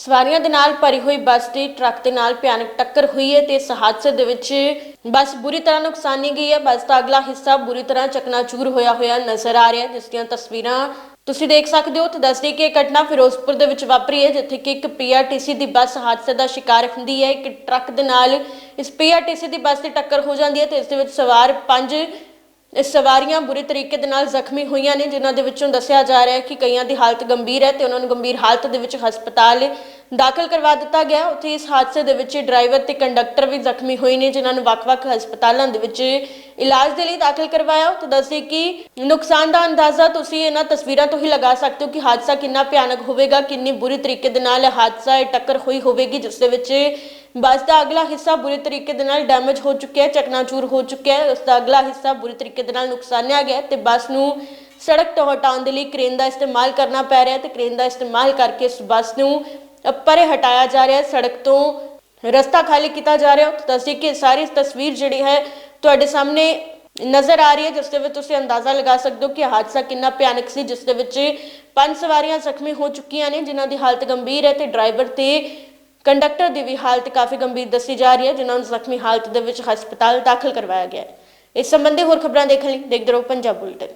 ਸਵਾਰੀਆਂ ਦੇ ਨਾਲ ਭਰੀ ਹੋਈ ਬੱਸ ਦੀ ਟਰੱਕ ਦੇ ਨਾਲ ਭਿਆਨਕ ਟੱਕਰ ਹੋਈ ਹੈ ਤੇ ਇਸ ਹਾਦਸੇ ਦੇ ਵਿੱਚ ਬੱਸ ਬੁਰੀ ਤਰ੍ਹਾਂ ਨੁਕਸਾਨੀ ਗਈ ਹੈ। ਬੱਸ ਦਾ ਅਗਲਾ ਹਿੱਸਾ ਬੁਰੀ ਤਰ੍ਹਾਂ ਚਕਨਾਚੂਰ ਹੋਇਆ ਹੋਇਆ ਨਜ਼ਰ ਆ ਰਿਹਾ ਹੈ, ਜਿਸ ਦੀਆਂ ਤਸਵੀਰਾਂ ਤੁਸੀਂ ਦੇਖ ਸਕਦੇ ਹੋ। ਤੇ ਦੱਸਦੀ ਕਿ ਇਹ ਘਟਨਾ ਫਿਰੋਜ਼ਪੁਰ ਦੇ ਵਿੱਚ ਵਾਪਰੀ ਹੈ, ਜਿੱਥੇ ਕਿ ਇੱਕ ਪੀਆਰਟੀਸੀ ਦੀ ਬੱਸ ਹਾਦਸੇ ਦਾ ਸ਼ਿਕਾਰ ਹੁੰਦੀ ਹੈ। ਇੱਕ ਟਰੱਕ ਦੇ ਨਾਲ ਇਸ ਪੀਆਰਟੀਸੀ ਦੀ ਬੱਸ ਦੀ ਟੱਕਰ ਹੋ ਜਾਂਦੀ ਹੈ ਤੇ ਇਸ ਦੇ ਵਿੱਚ ਸਵਾਰ ਪੰਜ ਸਵਾਰੀਆਂ ਬੁਰੇ ਤਰੀਕੇ ਦੇ ਨਾਲ ਜ਼ਖਮੀ ਹੋਈਆਂ ਨੇ, ਜਿਨ੍ਹਾਂ ਦੇ ਵਿੱਚੋਂ ਦੱਸਿਆ ਜਾ ਰਿਹਾ ਹੈ ਕਿ ਕਈਆਂ ਦੀ ਹਾਲਤ ਗੰਭੀਰ ਹੈ ਤੇ ਉਹਨਾਂ ਨੂੰ ਗੰਭੀਰ ਹਾਲਤ ਦੇ ਵਿੱਚ ਹਸਪਤਾਲ ਦਾਖਲ ਕਰਵਾ ਦਿੱਤਾ ਗਿਆ। ਉੱਥੇ ਇਸ ਹਾਦਸੇ ਦੇ ਵਿੱਚ ਡਰਾਈਵਰ ਤੇ ਕੰਡਕਟਰ ਵੀ ਜ਼ਖਮੀ ਹੋਏ ਨੇ, ਜਿਨ੍ਹਾਂ ਨੂੰ ਵੱਖ-ਵੱਖ ਹਸਪਤਾਲਾਂ ਦੇ ਵਿੱਚ ਇਲਾਜ ਦੇ ਲਈ ਦਾਖਲ ਕਰਵਾਇਆ। ਤੇ ਦੱਸੇ ਕਿ ਨੁਕਸਾਨ ਦਾ ਅੰਦਾਜ਼ਾ ਤੁਸੀਂ ਇਹਨਾਂ ਤਸਵੀਰਾਂ ਤੋਂ ਹੀ ਲਗਾ ਸਕਦੇ ਹੋ ਕਿ ਹਾਦਸਾ ਕਿੰਨਾ ਭਿਆਨਕ ਹੋਵੇਗਾ, ਕਿੰਨੀ ਬੁਰੀ ਤਰੀਕੇ ਦੇ ਨਾਲ ਇਹ ਹਾਦਸਾ, ਇਹ ਟੱਕਰ ਹੋਈ ਹੋਵੇਗੀ, ਜਿਸ ਦੇ ਵਿੱਚ ਬੱਸ ਦਾ ਅਗਲਾ ਹਿੱਸਾ ਬੁਰੀ ਤਰੀਕੇ ਦੇ ਨਾਲ ਡੈਮੇਜ ਹੋ ਚੁੱਕਿਆ ਹੈ, ਚਕਨਾਚੂਰ ਹੋ ਚੁੱਕਿਆ ਹੈ। ਉਸ ਦਾ ਅਗਲਾ ਹਿੱਸਾ ਬੁਰੀ ਤਰੀਕੇ ਦੇ ਨਾਲ ਨੁਕਸਾਨਿਆ ਗਿਆ ਹੈ ਤੇ ਬੱਸ ਨੂੰ ਸੜਕ ਤੋਂ ਹਟਾਉਣ ਦੇ ਲਈ ਕ੍ਰੇਨ ਦਾ ਇਸਤੇਮਾਲ ਕਰਨਾ ਪੈ ਰਿਹਾ ਹੈ ਤੇ ਕ੍ਰੇਨ ਦਾ ਇਸਤੇਮਾਲ ਕਰਕੇ ਇਸ ਬੱਸ ਨੂੰ ਪਰੇ ਹਟਾਇਆ ਜਾ ਰਿਹਾ ਹੈ, ਸੜਕ ਤੋਂ ਰਸਤਾ ਖਾਲੀ ਕੀਤਾ ਜਾ ਰਿਹਾ ਹੈ। ਤਾਂ ਦੱਸਦੀ ਕਿ ਸਾਰੀ ਤਸਵੀਰ ਜਿਹੜੀ ਹੈ ਤੁਹਾਡੇ ਸਾਹਮਣੇ ਨਜ਼ਰ ਆ ਰਹੀ ਹੈ, ਜਿਸ ਦੇ ਵਿੱਚ ਤੁਸੀਂ ਅੰਦਾਜ਼ਾ ਲਗਾ ਸਕਦੇ ਹੋ ਕਿ ਹਾਦਸਾ ਕਿੰਨਾ ਭਿਆਨਕ ਸੀ, ਜਿਸ ਦੇ ਵਿੱਚ ਪੰਜ ਸਵਾਰੀਆਂ ਜ਼ਖਮੀ ਹੋ ਚੁੱਕੀਆਂ ਨੇ, ਜਿਨ੍ਹਾਂ ਦੀ ਹਾਲਤ ਗੰਭੀਰ ਹੈ ਤੇ ਡਰਾਈਵਰ ਤੇ ਕੰਡਕਟਰ ਦੀ ਵੀ ਹਾਲਤ ਕਾਫੀ ਗੰਭੀਰ ਦੱਸੀ ਜਾ ਰਹੀ ਹੈ, ਜਿਨ੍ਹਾਂ ਨੂੰ ਜ਼ਖਮੀ ਹਾਲਤ ਦੇ ਵਿੱਚ ਹਸਪਤਾਲ ਦਾਖਲ ਕਰਵਾਇਆ ਗਿਆ ਹੈ। ਇਸ ਸੰਬੰਧੀ ਹੋਰ ਖਬਰਾਂ ਦੇਖਣ ਲਈ ਦੇਖਦੇ ਰਹੋ ਪੰਜਾਬ ਬੁਲੇਟਿਨ।